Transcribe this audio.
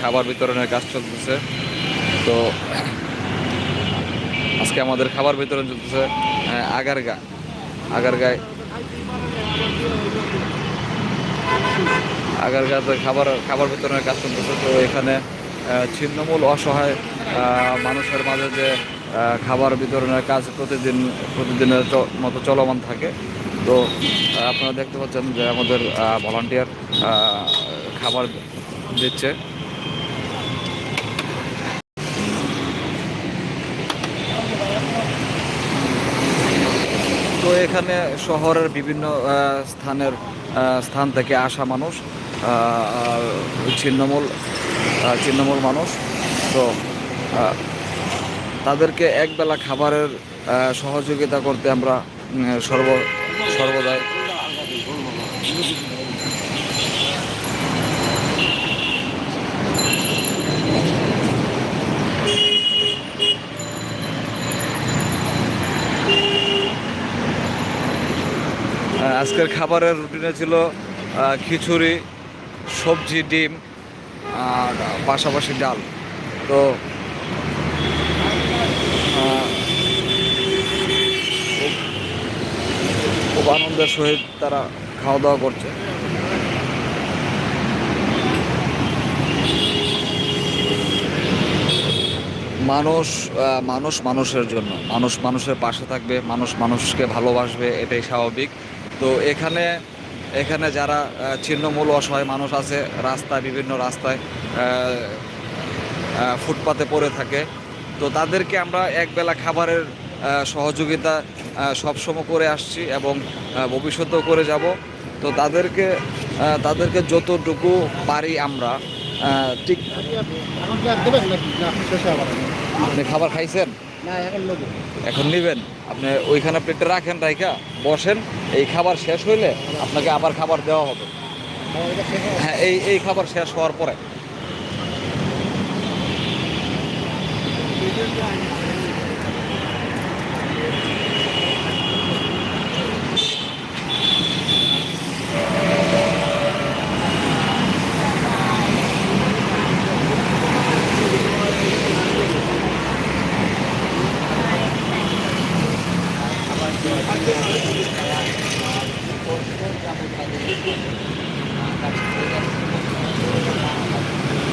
খাবার বিতরণের কাজ চলতেছে। তো আজকে আমাদের খাবার বিতরণ চলতেছে আগারগা। আগারগায় আগারগাতে খাবার খাবার বিতরণের কাজ চলতেছে। তো এখানে ছিন্নমূল অসহায় মানুষের মাঝে যে খাবার বিতরণের কাজ প্রতিদিন, প্রতিদিনের মতো চলমান থাকে। তো আপনারা দেখতে পাচ্ছেন যে আমাদের ভলান্টিয়ার খাবার দিচ্ছে। এখানে শহরের বিভিন্ন স্থানের স্থান থেকে আসা মানুষ ছিন্নমূল ছিন্নমূল মানুষ। তো তাদেরকে একবেলা খাবারের সহযোগিতা করতে আমরা সর্ব, সর্বদাই আজকের খাবারের রুটিনে ছিল খিচুড়ি, সবজি, ডিম আর পাশাপাশি ডাল। তো খুব- আনন্দের সহিত তারা খাওয়া দাওয়া করছে। মানুষ মানুষ মানুষের জন্য, মানুষ মানুষের পাশে থাকবে, মানুষ মানুষকে ভালোবাসবে, এটাই স্বাভাবিক। তো এখানে এখানে যারা ছিন্নমূল অসহায় মানুষ আছে, রাস্তায়, বিভিন্ন রাস্তায় ফুটপাতে পড়ে থাকে, তো তাদেরকে আমরা একবেলা খাবারের সহযোগিতা সবসময় করে আসছি এবং ভবিষ্যতেও করে যাব। তো তাদেরকে তাদেরকে যতটুকু পারি আমরা ঠিক আপনি খাবার খাইছেন? এখন নিবেন? আপনি ওইখানে প্লেটটা রাখেন, রাইখা, বসেন, এই খাবার শেষ হইলে আপনাকে আবার খাবার দেওয়া হবে। হ্যাঁ এই এই খাবার শেষ হওয়ার পরে। Thank you.